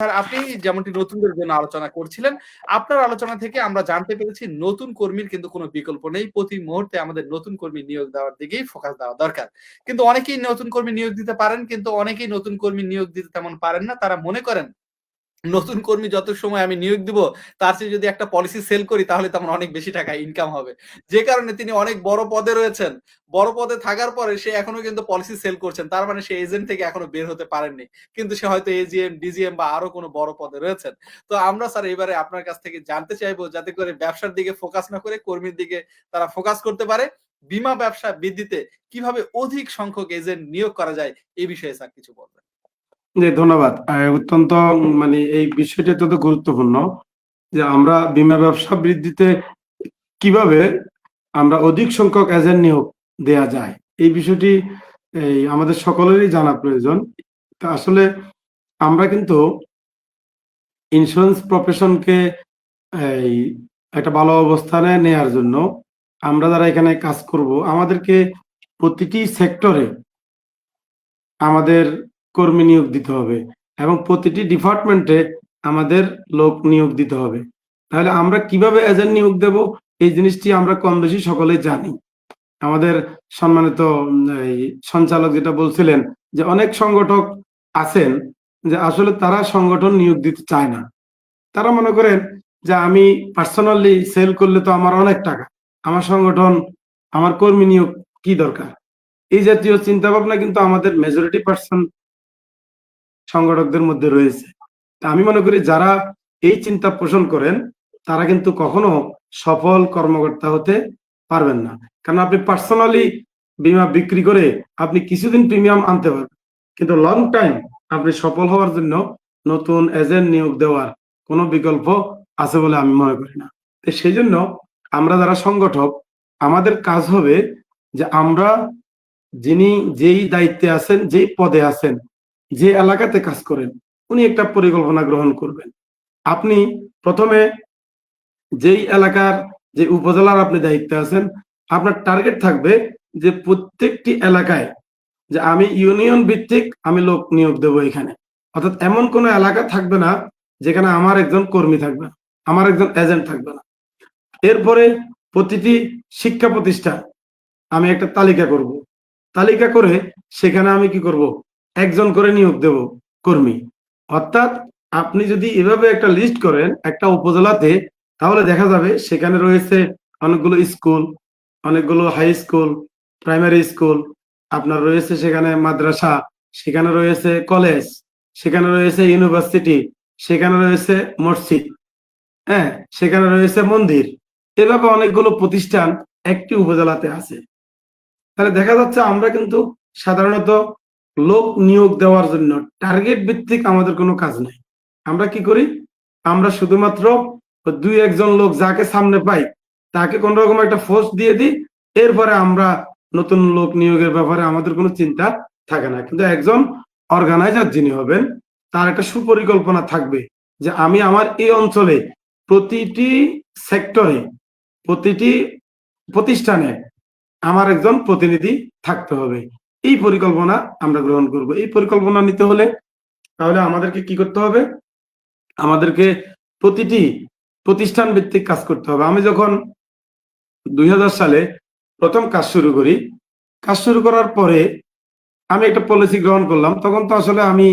Sir, আপনি যেমনটি নতুনদের জন্য আলোচনা করছিলেন, আপনার আলোচনা থেকে আমরা জানতে পেরেছি নতুন কর্মীর কিন্তু কোনো বিকল্প নেই। প্রতি মুহূর্তে আমাদের নতুন কর্মী নিয়োগ দেওয়ার দিকেই ফোকাস দেওয়া দরকার। কিন্তু অনেকেই নতুন কর্মী নিয়োগ দিতে পারেন, কিন্তু অনেকেই নতুন কর্মী নিয়োগ দিতে তেমন পারেন না। তারা মনে করেন নতুন কর্মী যত সময় আমি নিয়োগ দিব, তার চেয়ে যদি একটা পলিসি সেল করি, তাহলে তেমন অনেক বেশি টাকা ইনকাম হবে। যে কারণে তিনি অনেক বড় পদে রয়েছেন। বড় পদে থাকার পরে সে এখনও কিন্তু পলিসি সেল করছেন। তার মানে সে এজেন্ট থেকে এখনও বের হতে পারেননি। কিন্তু সে হয়তো এজিএম ডিজিএম বা আরও কোনো বড় পদে রয়েছেন। তো আমরা স্যার এবারে আপনার কাছ থেকে জানতে চাইব, যাতে করে ব্যবসার দিকে ফোকাস না করে কর্মীর দিকে তারা ফোকাস করতে পারে। বিমা ব্যবসা বৃদ্ধিতে কীভাবে অধিক সংখ্যক এজেন্ট নিয়োগ করা যায় এই বিষয়ে স্যার কিছু বলবেন। জি, ধন্যবাদ। অত্যন্ত মানে এই বিষয়টি অত্যন্ত গুরুত্বপূর্ণ যে আমরা বীমা ব্যবসা বৃদ্ধিতে কীভাবে আমরা অধিক সংখ্যক এজেন্ট নিয়োগ দেয়া যায়, এই বিষয়টি এই আমাদের সকলেরই জানা প্রয়োজন। তা আসলে আমরা কিন্তু ইন্স্যুরেন্স প্রফেশনকে এই একটা ভালো অবস্থানে নেয়ার জন্য আমরা যারা এখানে কাজ করব, আমাদেরকে প্রতিটি সেক্টরে আমাদের কর্মী নিয়োগ দিতে হবে এবং প্রতিটি ডিপার্টমেন্টে আমাদের লোক নিয়োগ দিতে হবে। তাহলে আমরা কীভাবে এজেন্ট নিয়োগ দেব? এই জিনিসটি আমরা কম বেশি সকলে জানি। আমাদের সম্মানিত সঞ্চালক যেটা বলছিলেন যে অনেক সংগঠক আছেন যে আসলে তারা সংগঠন নিয়োগ দিতে চায় না। তারা মনে করেন যে আমি পার্সোনালি সেল করলে তো আমার অনেক টাকা, আমার সংগঠন, আমার কর্মী নিয়োগ কি দরকার? এই জাতীয় চিন্তা ভাবনা কিন্তু আমাদের মেজরিটি পার্সন সংগঠকদের মধ্যে রয়েছে। আমি মনে করি যারা এই চিন্তা পোষণ করেন, তারা কিন্তু কখনো সফল কর্মকর্তা হতে পারবেন না। কারণ আপনি পার্সোনালি বীমা বিক্রি করে আপনি কিছুদিন প্রিমিয়াম আনতে পারবেন। কিন্তু লং টাইম আপনি সফল হওয়ার জন্য নতুন এজেন্ট নিয়োগ দেওয়ার কোনো বিকল্প আছে বলে আমি মনে করি না। তো সেই জন্য আমরা যারা সংগঠক, আমাদের কাজ হবে যে আমরা যিনি যেই দায়িত্বে আছেন, যেই পদে আছেন যে এলাকাতে কাজ করেন উনি একটা পরিকল্পনা গ্রহণ করবেন। আপনি প্রথমে যেই এলাকার যে উপজেলার আপনি দায়িত্বে আছেন আপনার টার্গেট থাকবে যে প্রত্যেকটি এলাকায় যে আমি ইউনিয়ন ভিত্তিক আমি লোক নিয়োগ দেব এখানে। অর্থাৎ এমন কোনো এলাকা থাকবে না যেখানে আমার একজন কর্মী থাকবে না, আমার একজন এজেন্ট থাকবে না। এরপরে প্রতিটি শিক্ষা প্রতিষ্ঠান আমি একটা তালিকা করব। তালিকা করে সেখানে আমি কি করব? একজন করে নিয়োগ দেব কর্মী। অর্থাৎ আপনি যদি এভাবে একটা লিস্ট করেন একটা উপজেলাতে, তাহলে দেখা যাবে সেখানে রয়েছে অনেকগুলো স্কুল, অনেকগুলো হাই স্কুল প্রাইমারি স্কুল আপনার রয়েছে সেখানে মাদ্রাসা, সেখানে রয়েছে কলেজ সেখানে রয়েছে ইউনিভার্সিটি সেখানে রয়েছে মসজিদ হ্যাঁ সেখানে রয়েছে মন্দির। এভাবে অনেকগুলো প্রতিষ্ঠান একটি উপজেলাতে আছে। তাহলে দেখা যাচ্ছে আমরা কিন্তু সাধারণত লোক নিয়োগ দেওয়ার জন্য টার্গেট ভিত্তিক আমাদের কোনো কাজ নাই। আমরা কি করি? আমরা শুধুমাত্র দুই একজন লোক যাকে সামনে পাই, তাকে কোন রকম একটা ফোর্স দিয়ে দিই, এরপরে আমরা নতুন লোক নিয়োগের ব্যাপারে আমাদের কোনো চিন্তা থাকে না। কিন্তু একজন অর্গানাইজার যিনি হবেন, তার একটা সুপরিকল্পনা থাকবে যে আমি আমার এই অঞ্চলে প্রতিটি সেক্টরে প্রতিটি প্রতিষ্ঠানে আমার একজন প্রতিনিধি থাকতে হবে। এই পরিকল্পনা আমরা গ্রহণ করব। এই পরিকল্পনা নিতে হলে তাহলে আমাদেরকে কি করতে হবে? আমাদেরকে প্রতিটি প্রতিষ্ঠান ভিত্তিক কাজ করতে হবে। আমি যখন দুই হাজার সালে প্রথম কাজ শুরু করি, কাজ শুরু করার পরে আমি একটা পলিসি গ্রহণ করলাম। তখন তো আসলে আমি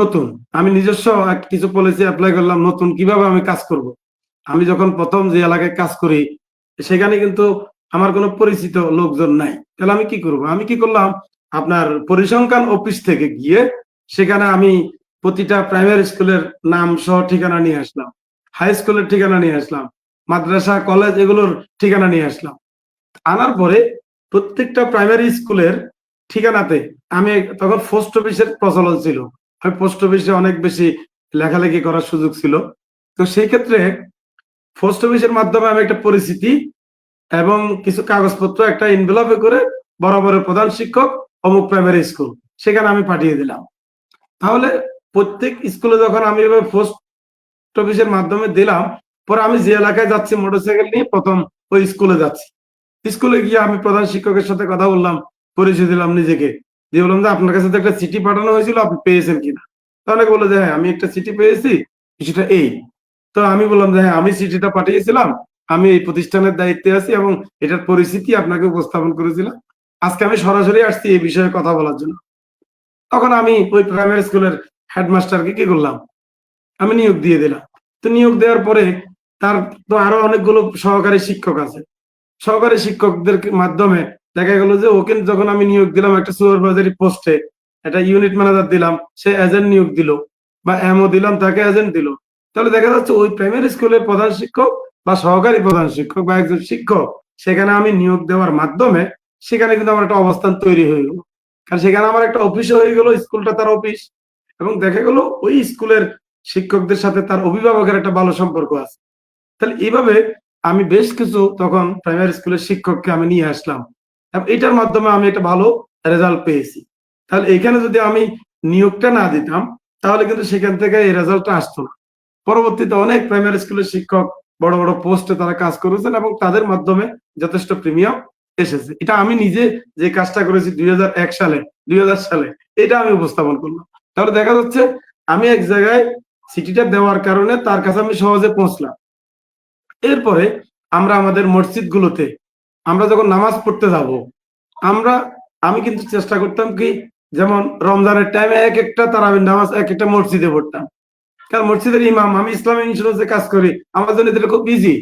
নতুন, আমি নিজস্ব কিছু পলিসি অ্যাপ্লাই করলাম নতুন, কীভাবে আমি কাজ করব। আমি যখন প্রথম যে এলাকায় কাজ করি, সেখানে কিন্তু আমার কোনো পরিচিত লোকজন নাই। তাহলে আমি কি করব? আমি কি করলাম? আপনার পরিসংখ্যান অফিস থেকে গিয়ে সেখানে আমি প্রতিটা প্রাইমারি স্কুলের নাম সহ ঠিকানা নিয়ে আসলাম। হাই স্কুলের ঠিকানা নিয়ে আসলাম। মাদ্রাসা, কলেজ এগুলোর ঠিকানা নিয়ে আসলাম। আনার পরে প্রত্যেকটা প্রাইমারি স্কুলের ঠিকানাতে আমি তখন পোস্ট অফিসের প্রচলন ছিল। আমি পোস্ট অফিসে অনেক বেশি লেখালেখি করার সুযোগ ছিল। তো সেই ক্ষেত্রে পোস্ট অফিসের মাধ্যমে আমি একটা পরিচিতি এবং কিছু কাগজপত্র একটা ইনভেলপে করে বরাবরের প্রধান শিক্ষক অমুক প্রাইমারি স্কুল সেখানে আমি পাঠিয়ে দিলাম। তাহলে প্রত্যেক স্কুলে যখন আমি এভাবে পোস্ট অফিসের মাধ্যমে দিলাম, পরে আমি যে এলাকায় যাচ্ছি মোটরসাইকেল নিয়ে প্রথম ওই স্কুলে যাচ্ছি। স্কুলে গিয়ে আমি প্রধান শিক্ষকের সাথে কথা বললাম, পরিচয় দিলাম নিজেকে। দিয়ে বললাম যে, আপনার কাছে তো একটা চিঠি পাঠানো হয়েছিল, আপনি পেয়েছেন কিনা? তো অনেকে বলল যে হ্যাঁ আমি একটা চিঠি পেয়েছি, কিছুটা এই। তো আমি বললাম যে হ্যাঁ আমি চিঠিটা পাঠিয়েছিলাম আমি এই প্রতিষ্ঠানের দায়িত্বে আছি এবং এটার পরিস্থিতি আপনাকে উপস্থাপন করেছিলাম। আজকে আমি সরাসরি আসছি এই বিষয়ে কথা বলার জন্য। তখন আমি ওই প্রাইমারি স্কুলের হেডমাস্টারকে কি করলাম? আমি নিয়োগ দিয়ে দিলাম। তো নিয়োগ দেওয়ার পরে তার তো আরও অনেকগুলো সহকারী শিক্ষক আছে। সহকারী শিক্ষকদের মাধ্যমে দেখা গেল যে ওকে যখন আমি নিয়োগ দিলাম একটা সুপারভাইজারি পোস্টে একটা ইউনিট ম্যানেজার দিলাম, সে এজেন্ট নিয়োগ দিল বা এমও দিলাম, তাকে এজেন্ট দিল। তাহলে দেখা যাচ্ছে ওই প্রাইমারি স্কুলের প্রধান শিক্ষক বা সহকারী প্রধান শিক্ষক বা একজন শিক্ষক, সেখানে আমি নিয়োগ দেওয়ার মাধ্যমে সেখানে কিন্তু আমার একটা অবস্থান তৈরি হয়ে গেল। কারণ সেখানে আমার একটা অফিস হয়ে গেল, স্কুলটা তার অফিস এবং দেখা গেল ওই স্কুলের শিক্ষকদের সাথে তার অভিভাবকের একটা ভালো সম্পর্ক আছে। তাহলে এইভাবে আমি বেশ কিছু তখন প্রাইমারি স্কুলের শিক্ষককে আমি নিয়ে আসলাম। এবং এটার মাধ্যমে আমি একটা ভালো রেজাল্ট পেয়েছি। তাহলে এখানে যদি আমি নিয়োগটা না দিতাম, তাহলে কিন্তু সেখান থেকে এই রেজাল্টটা আসতো না। পরবর্তীতে অনেক প্রাইমারি স্কুলের শিক্ষক বড় বড় পোস্টে তারা কাজ করেছেন এবং তাদের মাধ্যমে যথেষ্ট প্রিমিয়াম এসেছে। এটা আমি নিজে যে কাজটা করেছি দুই হাজার এক সালে, দুই হাজার সালে, এটা আমি উপস্থাপন করলাম। তাহলে দেখা যাচ্ছে আমি এক জায়গায় সিটিটা দেওয়ার কারণে তার কাছে আমি সহজে পৌঁছলাম। এরপরে আমরা আমাদের মসজিদ গুলোতে আমরা যখন নামাজ পড়তে যাব, আমরা, আমি কিন্তু চেষ্টা করতাম কি, যেমন রমজানের টাইমে এক একটা তারাবির নামাজ এক একটা মসজিদে পড়তাম। কারণ মসজিদের ইমাম, আমি ইসলামী ইন্স্যুরেন্সে কাজ করি, আমার জন্য এটা খুব ইজি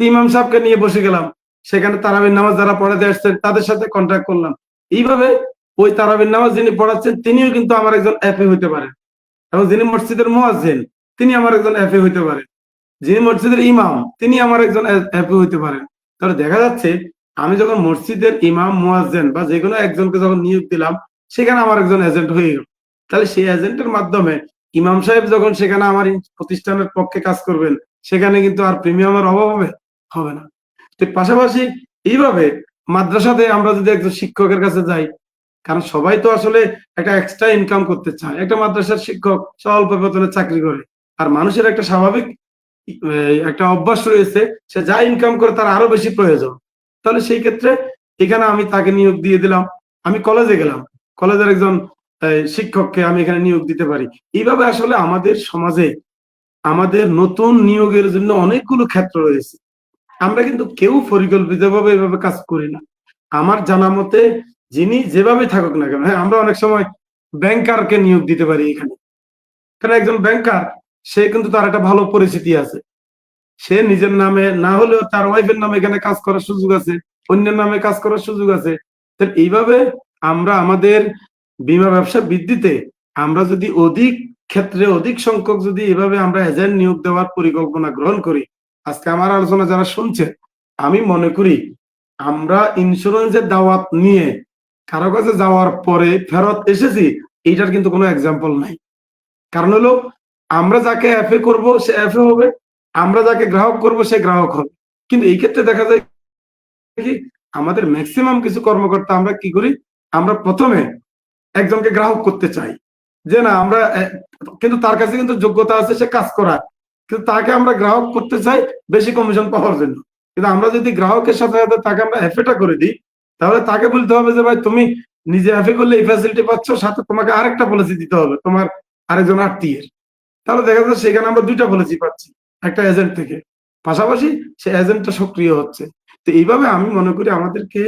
ইমাম সাহেবকে নিয়ে বসে গেলাম, সেখানে তারাবির নামাজ যারা পড়াতে আসছেন, তাদের সাথে কন্ট্যাক্ট করলাম। এইভাবে ওই তারাবির নামাজ যিনি পড়াচ্ছেন, তিনিও কিন্তু আমার একজন অ্যাপে হইতে পারেন। এবং যিনি মসজিদের মোয়াজ্জেন, তিনি আমার একজন অ্যাপে হইতে পারেন। যিনি মসজিদের ইমাম, তিনি আমার একজন অ্যাপে হইতে পারেন। তাহলে দেখা যাচ্ছে, আমি যখন মসজিদের ইমাম, মুয়াজ্জেন বা যে কোনো একজনকে যখন নিয়োগ দিলাম, সেখানে আমার একজন এজেন্ট হয়ে গেল। তাহলে সেই এজেন্টের মাধ্যমে ইমাম সাহেব যখন সেখানে আমার প্রতিষ্ঠানের পক্ষে কাজ করবেন, সেখানে কিন্তু আর প্রিমিয়ামের অভাব হবে? হবে না। তো পাশাপাশি এইভাবে মাদ্রাসাতে আমরা যদি একজন শিক্ষকের কাছে যাই, কারণ সবাই তো আসলে একটা এক্সট্রা ইনকাম করতে চায়। একটা মাদ্রাসার শিক্ষক স্বল্প বেতনে চাকরি করে। আর মানুষের একটা স্বাভাবিক একটা অভ্যাস রয়েছে, সে যা ইনকাম করে তার আরও বেশি প্রয়োজন। তাহলে সেই ক্ষেত্রে এখানে আমি তাকে নিয়োগ দিয়ে দিলাম। আমি কলেজে গেলাম। কলেজের একজন শিক্ষককে আমি এখানে নিয়োগ দিতে পারি। এইভাবে আসলে আমাদের সমাজে আমাদের নতুন নিয়োগের জন্য অনেকগুলো ক্ষেত্র রয়েছে। আমরা কিন্তু কেউ পরিকল্পিতভাবে এভাবে কাজ করি না। আমার জানা মতে যিনি যেভাবে থাকুক না কেন হ্যাঁ আমরা অনেক সময় ব্যাংকারকে নিয়োগ দিতে পারি এখানে। কারণ একজন ব্যাংকার, সে কিন্তু তার একটা ভালো পরিচিতি আছে। সে নিজের নামে, না হলেও তার ওয়াইফের নামে এখানে কাজ করার সুযোগ আছে, অন্যের নামে কাজ করার সুযোগ আছে। এইভাবে আমরা আমাদের বিমা ব্যবসা বৃদ্ধিতে আমরা যদি অধিক ক্ষেত্রে অধিক সংখ্যক যদি এভাবে আমরা এজেন্ট নিয়োগ দেওয়ার পরিকল্পনা গ্রহণ করি, আজকে আমার আলোচনা যারা শুনছে আমি মনে করি আমরা ইন্স্যুরেন্সের দাওয়াত নিয়ে কারও কাছে যাওয়ার পরে ফেরত এসেছি, এইটার কিন্তু কোনো এক্সাম্পল নাই। কারণ হলো, আমরা যাকে এফএ করব সে এফএ হবে, আমরা যাকে গ্রাহক করব সে গ্রাহক হবে। কিন্তু এই ক্ষেত্রে দেখা যায় কি, আমাদের ম্যাক্সিমাম কিছু কর্মকর্তা আমরা কি করি, আমরা প্রথমে একজনকে গ্রাহক করতে চাই। যে না, আমরা কিন্তু তার কাছে কিন্তু যোগ্যতা আছে, সে কাজ করার। কিন্তু তাকে আমরা গ্রাহক করতে চাই, বেশি কমিশন পাওয়ার জন্য। কিন্তু আমরা যদি গ্রাহকের সাথে সাথে তাকে আমরা এফএটা করে দিই, তাহলে তাকে বলতে হবে যে, ভাই, তুমি নিজে এফএ করলে এই ফ্যাসিলিটি পাচ্ছ, সাথে তোমাকে আরেকটা পলিসি দিতে হবে, তোমার আরেকজন আত্মীয়ের তাহলে দেখা যাচ্ছে সেখানে আমরা দুইটা পলিসি পাচ্ছি, একটা এজেন্ট থেকে। পাশাপাশি সে এজেন্টটা সক্রিয় হচ্ছে। তো এইভাবে আমি মনে করি আমাদেরকে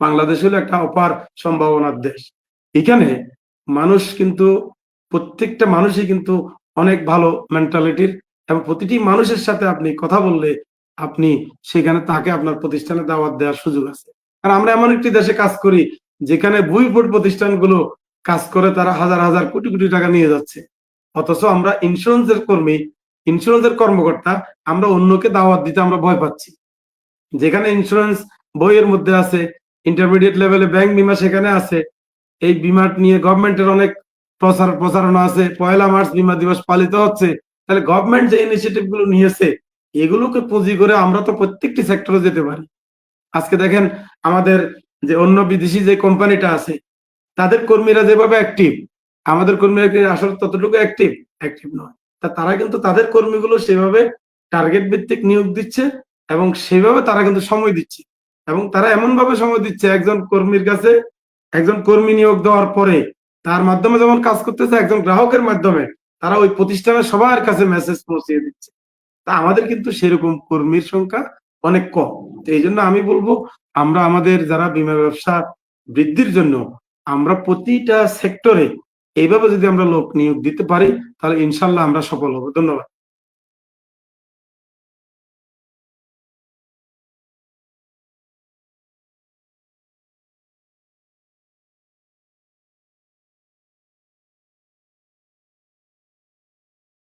বাংলাদেশ হলো একটা অপার সম্ভাবনার দেশ। এখানে মানুষ কিন্তু, প্রত্যেকটা মানুষই কিন্তু অনেক ভালো মেন্টালিটির এবং প্রতিটি মানুষের সাথে আপনি কথা বললে আপনি সেখানে তাকে আপনার প্রতিষ্ঠানে দাওয়াত দেওয়ার সুযোগ আছে। আর আমরা এমন একটি দেশে কাজ করি, যেখানে বুইফুড প্রতিষ্ঠানগুলো কাজ করে তারা হাজার হাজার কোটি কোটি টাকা নিয়ে যাচ্ছে। অথচ আমরা ইন্স্যুরেন্সের কর্মী ইন্স্যুরেন্সের কর্মকর্তা, আমরা অন্যকে দাওয়াত দিতে আমরা ভয় পাচ্ছি। যেখানে ইন্স্যুরেন্স বইয়ের মধ্যে আছে ইন্টারমিডিয়েট লেভেলে ব্যাংক বিমা সেখানে আছে এই বিমা নিয়ে গভর্নমেন্টের অনেক প্রচার, প্রচারণা আছে। পয়লা মার্চ বিমা দিবস পালিত হচ্ছে। তাহলে গভর্নমেন্ট যে ইনিশিয়েটিভগুলো নিয়েছে, এগুলোকে পুঁজি করে আমরা তো প্রত্যেকটি সেক্টরে যেতে পারি। আজকে দেখেন আমাদের যে অন্য বিদেশি যে কোম্পানিটা আছে, তাদের কর্মীরা যেভাবে অ্যাক্টিভ আমাদের কর্মীরা আসলে ততটুকু অ্যাক্টিভ অ্যাক্টিভ নয়। তা তারা কিন্তু তাদের কর্মীগুলো সেভাবে টার্গেট ভিত্তিক নিয়োগ দিচ্ছে এবং সেভাবে তারা কিন্তু সময় দিচ্ছে। এবং তারা এমন ভাবে সময় দিচ্ছে, একজন কর্মীর কাছে একজন কর্মী নিয়োগ দেওয়ার পরে তার মাধ্যমে যেমন কাজ করতেছে একজন গ্রাহকের মাধ্যমে, তারা ওই প্রতিষ্ঠানের সবার কাছে মেসেজ পৌঁছিয়ে দিচ্ছে। তা আমাদের কিন্তু সেরকম কর্মীর সংখ্যা অনেক কম। তো এই জন্য আমি বলব, আমরা আমাদের যারা বীমা ব্যবসা বৃদ্ধির জন্য আমরা প্রতিটা সেক্টরে এইভাবে যদি আমরা লোক নিয়োগ দিতে পারি, তাহলে ইনশাল্লাহ আমরা সফল হব। ধন্যবাদ।